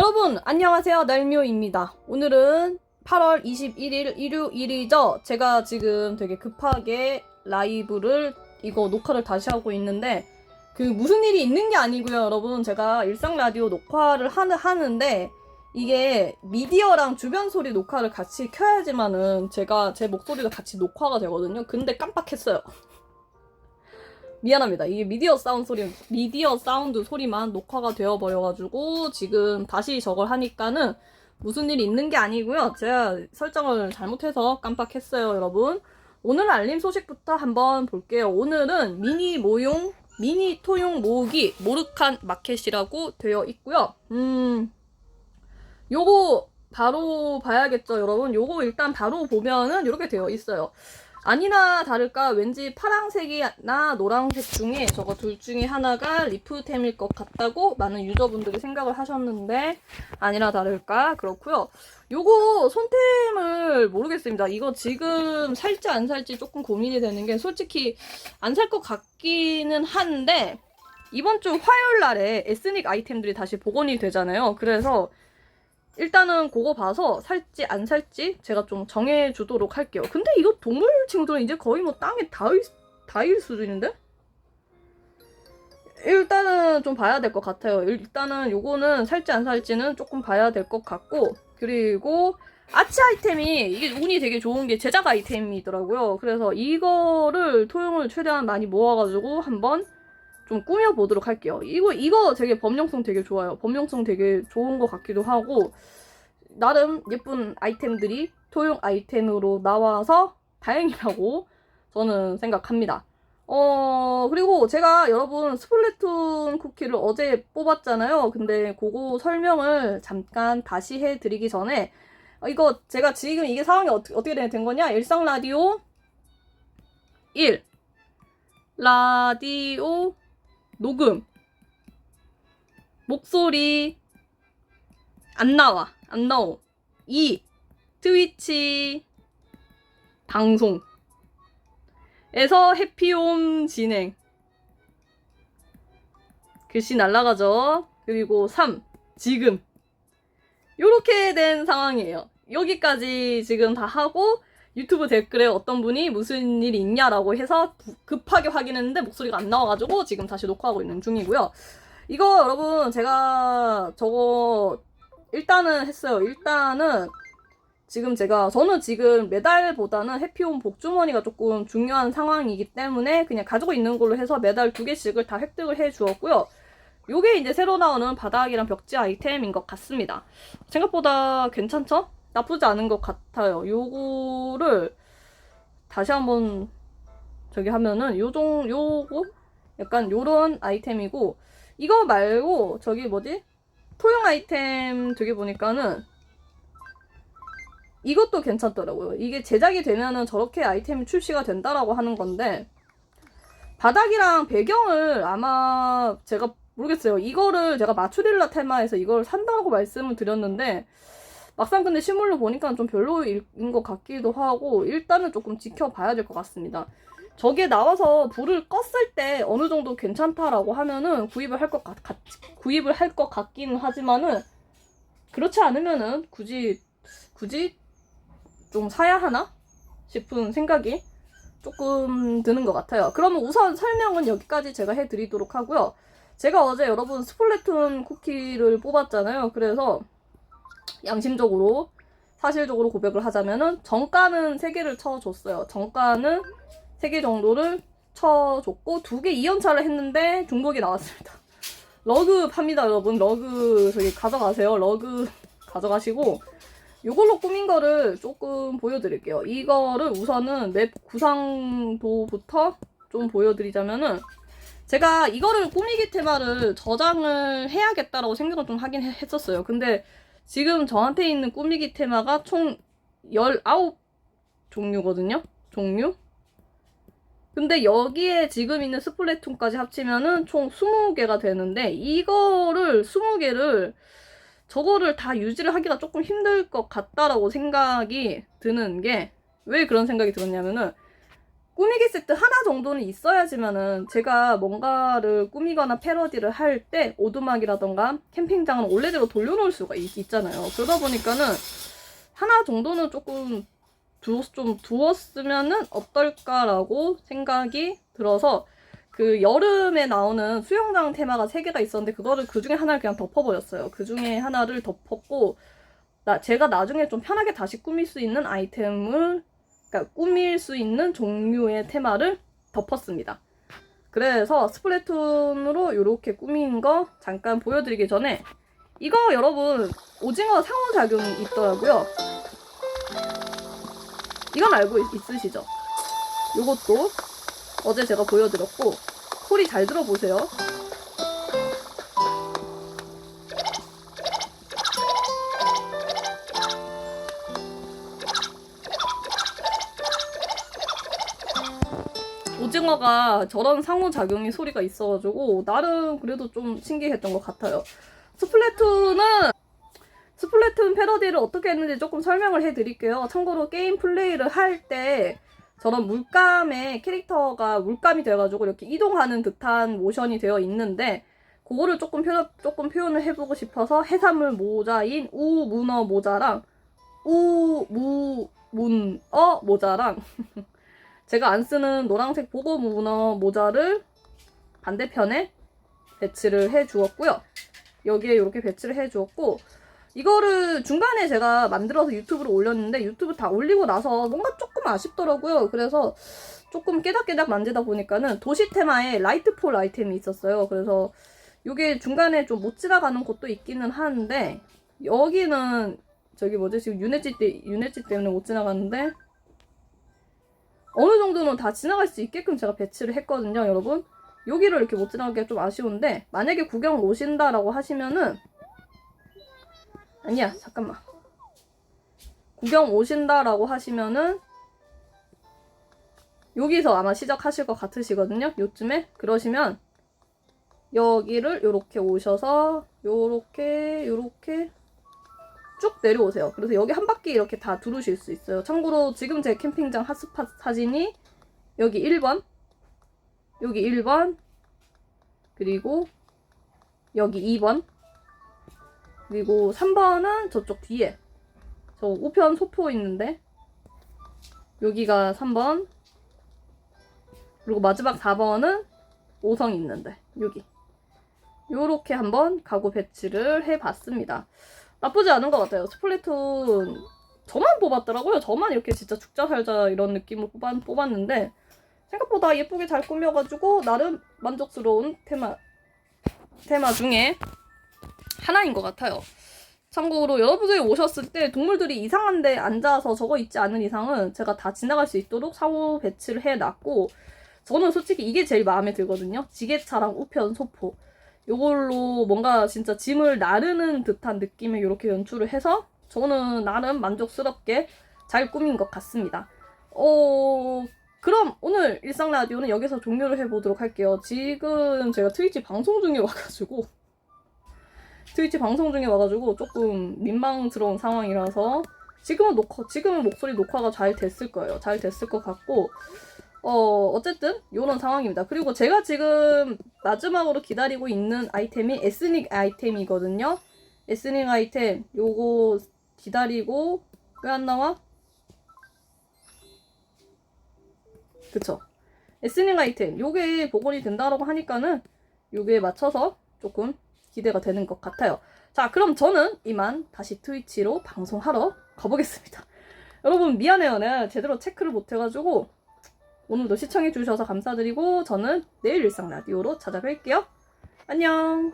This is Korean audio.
여러분 안녕하세요. 날묘입니다. 오늘은 8월 21일 일요일이죠? 제가 지금 되게 급하게 라이브를 이거 녹화를 다시 하고 있는데 그 무슨 일이 있는 게 아니고요 여러분. 제가 일상 라디오 녹화를 하는, 하는데 이게 미디어랑 주변 소리 녹화를 같이 켜야지만은 제가 제 목소리가 같이 녹화가 되거든요. 근데 깜빡했어요 미안합니다. 이게 미디어 사운드 소리, 미디어 사운드 소리만 녹화가 되어버려가지고 지금 다시 저걸 하니까는 무슨 일이 있는 게 아니고요. 제가 설정을 잘못해서 깜빡했어요, 여러분. 오늘 알림 소식부터 한번 볼게요. 오늘은 미니 모용, 미니 토용 모으기 모르칸 마켓이라고 되어 있고요. 음, 요거 바로 봐야겠죠, 여러분. 요거 일단 바로 보면은 이렇게 되어 있어요. 아니나 다를까 왠지 파랑색이나 노란색 중에 저거 둘 중에 하나가 리프템일 것 같다고 많은 유저분들이 생각을 하셨는데 아니나 다를까 그렇고요. 요거 손템을 모르겠습니다. 이거 지금 살지 안 살지 조금 고민이 되는 게 솔직히 안 살 것 같기는 한데 이번 주 화요일 날에 에스닉 아이템들이 다시 복원이 되잖아요. 그래서 일단은 그거 봐서 살지 안 살지 제가 좀 정해주도록 할게요. 근데 이거 동물 친구들은 이제 거의 뭐 땅에 닿을, 닿을 수준인데? 일단은 좀 봐야 될 것 같아요. 일단은 요거는 살지 안 살지는 조금 봐야 될 것 같고 그리고 아치 아이템이 이게 운이 되게 좋은 게 제작 아이템이더라고요. 그래서 이거를 토용을 최대한 많이 모아가지고 한번 좀 꾸며보도록 할게요. 이거, 이거 되게 범용성 되게 좋아요. 범용성 되게 좋은 것 같기도 하고, 나름 예쁜 아이템들이 토용 아이템으로 나와서 다행이라고 저는 생각합니다. 어, 그리고 제가 여러분 스플래툰 쿠키를 어제 뽑았잖아요. 근데 그거 설명을 잠깐 다시 해드리기 전에, 어, 이거 제가 지금 이게 상황이 어떻게, 어떻게 된 거냐? 일상 라디오 1. 라디오 녹음. 목소리 안 나와 안 나오 2 트위치 방송 에서 해피홈 진행. 글씨 날라가죠. 그리고 3 지금. 요렇게 된 상황이에요. 여기까지 지금 다 하고 유튜브 댓글에 어떤 분이 무슨 일이 있냐라고 해서 부- 급하게 확인했는데 목소리가 안 나와가지고 지금 다시 녹화하고 있는 중이고요. 이거 여러분 제가 저거 일단은 했어요. 일단은 지금 제가 저는 지금 메달보다는 해피홈 복주머니가 조금 중요한 상황이기 때문에 그냥 가지고 있는 걸로 해서 메달 두 개씩을 다 획득을 해 주었고요. 요게 이제 새로 나오는 바닥이랑 벽지 아이템인 것 같습니다. 생각보다 괜찮죠? 나쁘지 않은 것 같아요. 요거를 다시 한번 저기 하면은 요종 요거 약간 요런 아이템이고 이거 말고 저기 뭐지? 토용 아이템 저기 보니까는 이것도 괜찮더라고요. 이게 제작이 되면은 저렇게 아이템이 출시가 된다라고 하는 건데 바닥이랑 배경을 아마 제가 모르겠어요. 이거를 제가 마추릴라 테마에서 이걸 산다고 말씀을 드렸는데 막상 근데 실물로 보니까 좀 별로인 것 같기도 하고 일단은 조금 지켜봐야 될 것 같습니다. 저게 나와서 불을 껐을 때 어느 정도 괜찮다라고 하면은 구입을 할 것 같, 같- 구입을 할 것 같기는 하지만은 그렇지 않으면은 굳이 굳이 좀 사야 하나 싶은 생각이 조금 드는 것 같아요. 그러면 우선 설명은 여기까지 제가 해드리도록 하고요. 제가 어제 여러분 스플래툰 쿠키를 뽑았잖아요. 그래서 양심적으로 사실적으로 고백을 하자면은 정가는 3개를 쳐줬어요. 정가는 3개 정도를 쳐줬고 2개 2연차를 했는데 중복이 나왔습니다. 러그 팝니다 여러분. 러그 저기 가져가세요. 러그 가져가시고 이걸로 꾸민 거를 조금 보여드릴게요. 이거를 우선은 맵 구상도부터 좀 보여드리자면은 제가 이거를 꾸미기 테마를 저장을 해야겠다라고 생각을 좀 하긴 해- 했었어요. 근데 지금 저한테 있는 꾸미기 테마가 총 19 종류거든요. 종류. 근데 여기에 지금 있는 스플래툰까지 합치면은 총 20개가 되는데 이거를 20개를 저거를 다 유지를 하기가 조금 힘들 것 같다라고 생각이 드는 게 왜 그런 생각이 들었냐면은 꾸미기 세트 하나 정도는 있어야지만은 제가 뭔가를 꾸미거나 패러디를 할 때 오두막이라던가 캠핑장은 원래대로 돌려놓을 수가 있, 있잖아요. 그러다 보니까는 하나 정도는 조금 두, 좀 두었으면은 어떨까라고 생각이 들어서 그 여름에 나오는 수영장 테마가 세 개가 있었는데 그거를 그 중에 하나를 그냥 덮어버렸어요. 그 중에 하나를 덮었고 나 제가 나중에 좀 편하게 다시 꾸밀 수 있는 아이템을 그러니까 꾸밀 수 있는 종류의 테마를 덮었습니다. 그래서 스플래툰으로 이렇게 꾸민 거 잠깐 보여드리기 전에 이거 여러분 오징어 상호작용이 있더라고요. 이건 알고 있, 있으시죠? 이것도 어제 제가 보여드렸고 소리 잘 들어보세요. 오징어가 저런 상호작용이 소리가 있어가지고 나름 그래도 좀 신기했던 것 같아요. 스플래툰은 스플래툰 패러디를 어떻게 했는지 조금 설명을 해드릴게요. 참고로 게임 플레이를 할 때 저런 물감의 캐릭터가 물감이 돼가지고 이렇게 이동하는 듯한 모션이 되어 있는데 그거를 조금 표, 조금 표현을 해보고 싶어서 해산물 모자인 우문어 모자랑 우무문어 모자랑 제가 안 쓰는 노란색 보고 문어 모자를 반대편에 배치를 해 주었고요. 여기에 이렇게 배치를 해 주었고 이거를 중간에 제가 만들어서 유튜브로 올렸는데 유튜브 다 올리고 나서 뭔가 조금 아쉽더라고요. 그래서 조금 깨작깨작 만지다 보니까는 도시 테마에 라이트폴 아이템이 있었어요. 그래서 이게 중간에 좀 못 지나가는 곳도 있기는 하는데 여기는 저기 뭐지 지금 유네지 때 유네지 때문에 못 지나가는데 어느 정도는 다 지나갈 수 있게끔 제가 배치를 했거든요, 여러분. 여기를 이렇게 못 지나가기가 좀 아쉬운데 만약에 구경 오신다라고 하시면은 아니야, 잠깐만. 구경 오신다라고 하시면은 여기서 아마 시작하실 것 같으시거든요. 요쯤에 그러시면 여기를 요렇게 오셔서 요렇게 요렇게 쭉 내려오세요. 그래서 여기 한 바퀴 이렇게 다 두르실 수 있어요. 참고로 지금 제 캠핑장 핫스팟 사진이 여기 1번, 여기 1번, 그리고 여기 2번, 그리고 3번은 저쪽 뒤에 저 우편 소포 있는데 여기가 3번, 그리고 마지막 4번은 5성 있는데 여기 요렇게 한번 가구 배치를 해봤습니다. 나쁘지 않은 것 같아요. 스플래툰 저만 뽑았더라고요. 저만 이렇게 진짜 죽자 살자 이런 느낌으로 뽑았, 뽑았는데 생각보다 예쁘게 잘 꾸며가지고 나름 만족스러운 테마 테마 중에 하나인 것 같아요. 참고로 여러분들이 오셨을 때 동물들이 이상한데 앉아서 적어 있지 않은 이상은 제가 다 지나갈 수 있도록 사후 배치를 해놨고 저는 솔직히 이게 제일 마음에 들거든요. 지게차랑 우편 소포. 요걸로 뭔가 진짜 짐을 나르는 듯한 느낌의 이렇게 연출을 해서 저는 나름 만족스럽게 잘 꾸민 것 같습니다. 어, 그럼 오늘 일상 라디오는 여기서 종료를 해보도록 할게요. 지금 제가 트위치 방송 중에 와가지고 트위치 방송 중에 와가지고 조금 민망스러운 상황이라서 지금은 녹화, 지금은 목소리 녹화가 잘 됐을 거예요. 잘 됐을 것 같고 어, 어쨌든, 요런 상황입니다. 그리고 제가 지금 마지막으로 기다리고 있는 아이템이 에스닉 아이템이거든요. 에스닉 아이템, 요거 기다리고, 왜 안 나와? 그쵸. 에스닉 아이템, 요게 복원이 된다라고 하니까는, 요게 맞춰서 조금 기대가 되는 것 같아요. 자, 그럼 저는 이만 다시 트위치로 방송하러 가보겠습니다. 여러분, 미안해요. 내가 제대로 체크를 못해가지고, 오늘도 시청해주셔서 감사드리고 저는 내일 일상 라디오로 찾아뵐게요. 안녕!